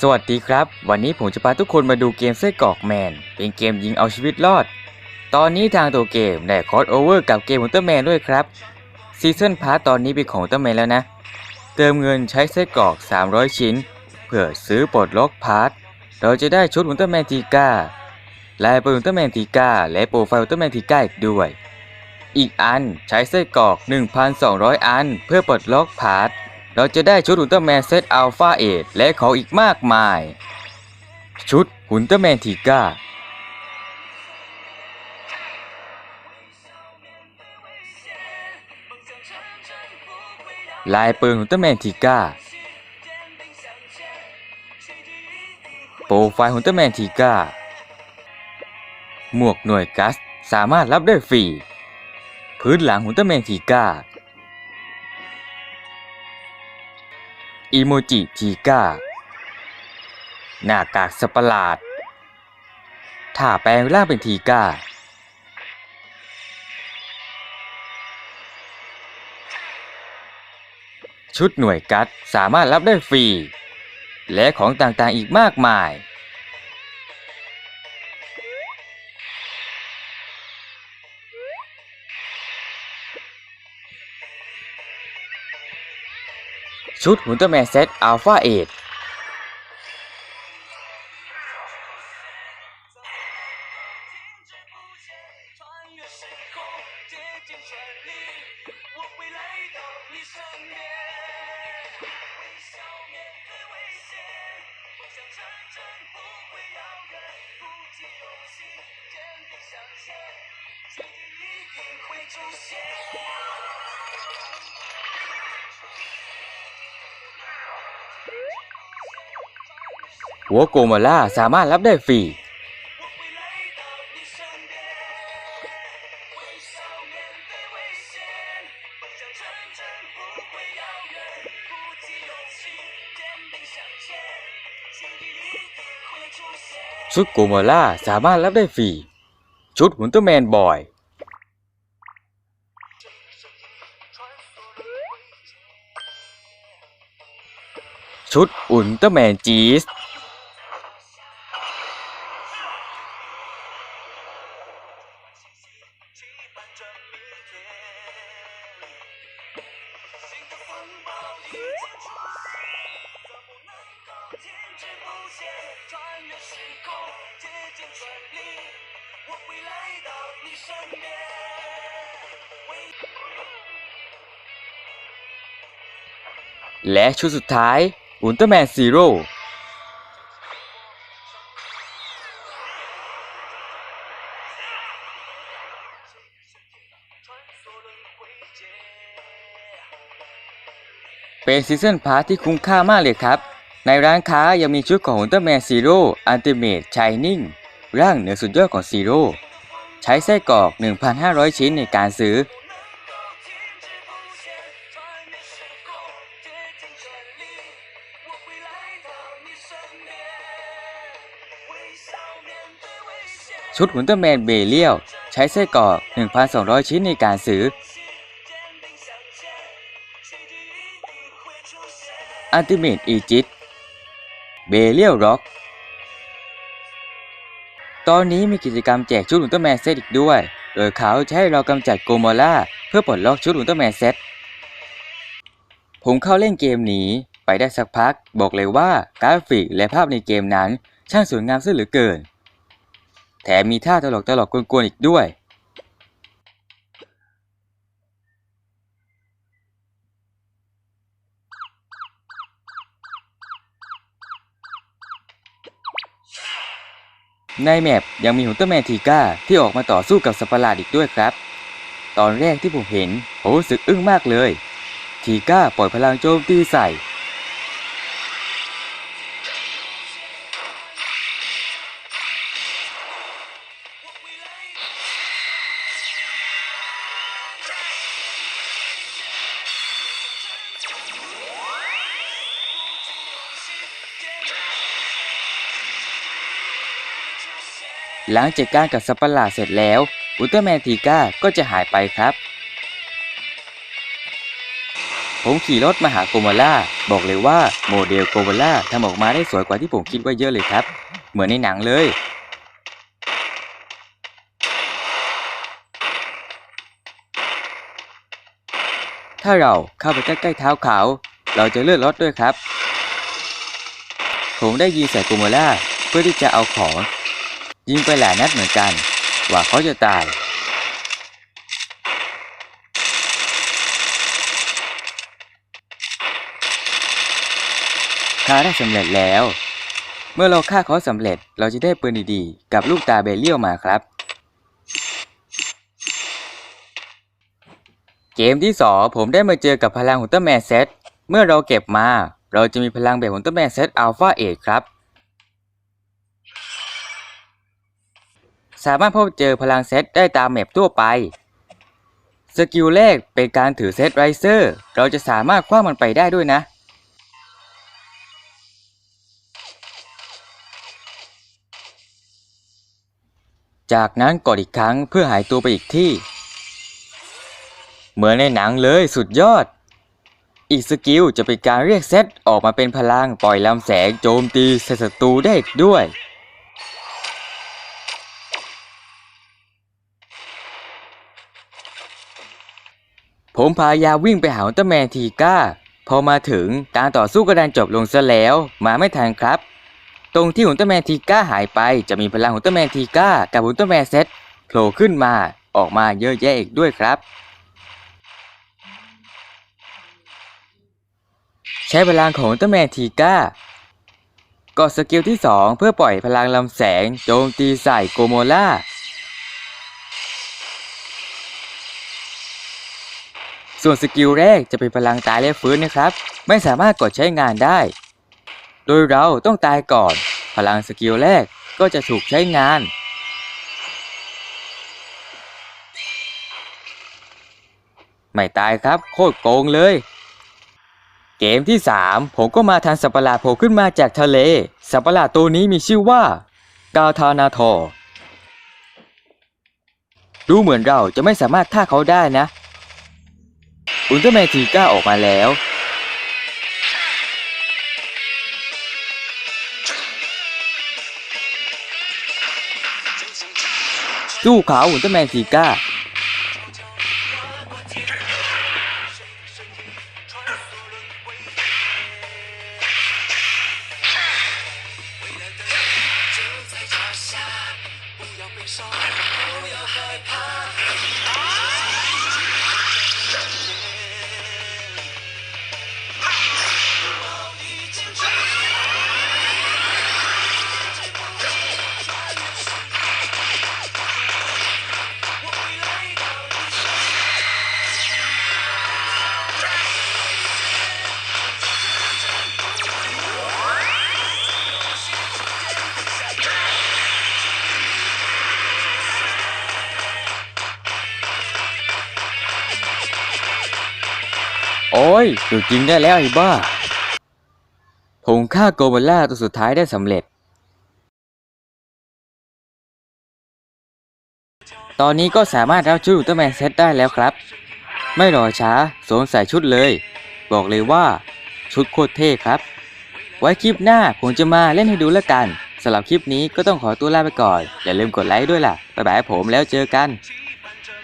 สวัสดีครับ วันนี้ผมจะพาทุกคนมาดูเกมไส้กรอกแมน เป็นเกมยิงเอาชีวิตรอด ตอนนี้ทางตัวเกมได้คอสโอเวอร์กับเกมอุลตร้าแมนด้วยครับซีซั o นพาร์ตตอนนี้เป็นของอุลตร้าแมนแล้วนะ เติมเงินใช้ไส้กรอก 300 ชิ้น เพื่อซื้อปลดล็อกพาร์ทเราจะได้ชุดอุลตร้าแมนทีก้าลายโปรอุลตร้าแมนทีก้าและโปรไฟล์อุลตร้าแมนทีก้าอีกด้วย อีกอันใช้ไส้กรอก 1,200 อัน เพื่อปลดล็อกพาร์ท เราจะได้ชุดอุลตร้าแมนเซตอัลฟาเอทและของอีกมากมาย ชุดอุลตร้าแมนทีก้าลายปืนอุลตร้าแมนทีก้าโปรไฟล์อุลตร้าแมนทีก้าหมวกหน่วยกัสสามารถรับได้ฟรี พื้นหลังอุลตร้าแมนทีก้า อีโมจิทีก้า หน้ากากสตว์ประหลาดถ้าแปลงร่างเป็นทีก้า ชุดหน่วยกัดสามารถรับได้ฟรี และของต่างๆอีกมากมาย ชุดอุลตร้าแมนเซตอัลฟาเอท หัวโกมาล่าสามารถรับได้ฟรี ชุดโกมาล่าสามารถรับได้ฟรี ชุดอุลตร้าแมนบอยชุดอุลตร้าแมนจีส และชุดสุดท้ายอุลตร้าแมนซีโร่เป็นซีซันพาร์ทที่คุ้มค่ามากเลยครับ ในร้านค้ายังมีชุดของอุลตร้าแมนซีโร่อันติเมทชายนิ่งร่างเหนือสุดยอดของซีโร่ใช้ไส้กรอก 1,500 ชิ้นในการซื้อ ชุดอุลตอร้าแมนเบเลียวใช้ไส้กรอก 1,200 ชิ้นในการซื้ออัลติเมทอีจิต เบเลียวร็อก ตอนนี้มีกิจกรรมแจกชุดอุลตร้าแมนเซตอีกด้วย โดยเขาจะให้เรากำจัดโกโมล่าเพื่อปลดล็อกชุดอุลตร้าแมนเซต ผมเข้าเล่นเกมนี้ไปได้สักพัก บอกเลยว่ากราฟิกและภาพในเกมนั้น ช่างสวยงามซะเหลือเกิน แถมมีท่าตลกตลกกวนๆอีกด้วย ในแมปยังมีหุนเตอร์แมนทีก้าที่ออกมาต่อสู้กับสัประหลาดอีกด้วยครับ ตอนแรกที่ผมเห็นผมรู้สึกอึ้งมากเลย ทีก้าปล่อยพลังโจมตีใส่ หลังจากการกับสัตว์ประหลาดเสร็จแล้ว อุลตร้าแมนทีก้าก็จะหายไปครับ ผมขี่รถมาหาโกโมล่าบอกเลยว่าโมเดลโกโมล่าทำออกมาได้สวยกว่าที่ผมคิดไว้เยอะเลยครับ เหมือนในหนังเลย ถ้าเราเข้าไปใกล้ๆเท้าเขา เราจะเลื่อนรถด้วยครับ ผมได้ยิงใส่โกโมล่าเพื่อที่จะเอาของ ยิงไปหลายนัดเหมือนกัน ว่าเขาจะตาย ฆ่าได้สำเร็จแล้ว เมื่อเราฆ่าเขาสำเร็จเราจะได้ปืนดีๆ กับลูกตาเบลเลียวมาครับ เกมที่ 2 ผมได้มาเจอกับพลังของต้นแมนเซตเมื่อเราเก็บมา เราจะมีพลังแบบของต้นแมนเซตอัลฟาเอครับ สามารถพบเจอพลังเซตได้ตามแมปทั่วไป สกิลแรกเป็นการถือเซตไรเซอร์ เราจะสามารถคว้ามันไปได้ด้วยนะ จากนั้นกดอีกครั้งเพื่อหายตัวไปอีกที่ เหมือนในหนังเลยสุดยอด อีกสกิลจะเป็นการเรียกเซตออกมาเป็นพลังปล่อยลำแสงโจมตีศัตรูได้อีกด้วย ผมพายาวิ่งไปหาอุลตร้าแมนทีก้า พอมาถึงการต่อสู้ก็ดันจบลงซะแล้ว มาไม่ทันครับ ตรงที่อุลตร้าแมนทีก้าหายไปจะมีพลังอุลตร้าแมนทีก้ากับอุลตร้าแมนเซตโผล่ขึ้นมาออกมาเยอะแยะอีกด้วยครับ ใช้พลังของอุลตร้าแมนทีก้ากดสกิลที่ 2 เพื่อปล่อยพลังลำแสงโจมตีใส่โกโมล่า ส่วนสกิลแรกจะเป็นพลังตายและฟื้นนะครับ ไม่สามารถกดใช้งานได้ โดยเราต้องตายก่อน พลังสกิลแรกก็จะถูกใช้งาน ไม่ตายครับโคตรโกงเลย เกมที่ 3 ผมก็มาทันสัปหลาดโผล่ขึ้นมาจากทะเล สัปหลาดตัวนี้มีชื่อว่ากาทานาทอดูเหมือนเราจะไม่สามารถฆ่าเขาได้นะ อุลตร้าแมนทีก้าออกมาแล้ว สู้ขาอุลตร้าแมนทีก้า โอ้ยหยุดยิงได้แล้วไอ้บ้า ผมฆ่าโกโมล่าตัวสุดท้ายได้สำเร็จ ตอนนี้ก็สามารถรับชุดอุลตร้าแมนเซตได้แล้วครับ ไม่รอช้าสวมใส่ชุดเลย บอกเลยว่า ชุดโคตรเท่ครับ ไว้คลิปหน้าผมจะมาเล่นให้ดูแล้วกันสำหรับคลิปนี้ก็ต้องขอตัวลาไปก่อน อย่าลืมกดไลค์ด้วยล่ะ บ๊ายบายผมแล้วเจอกัน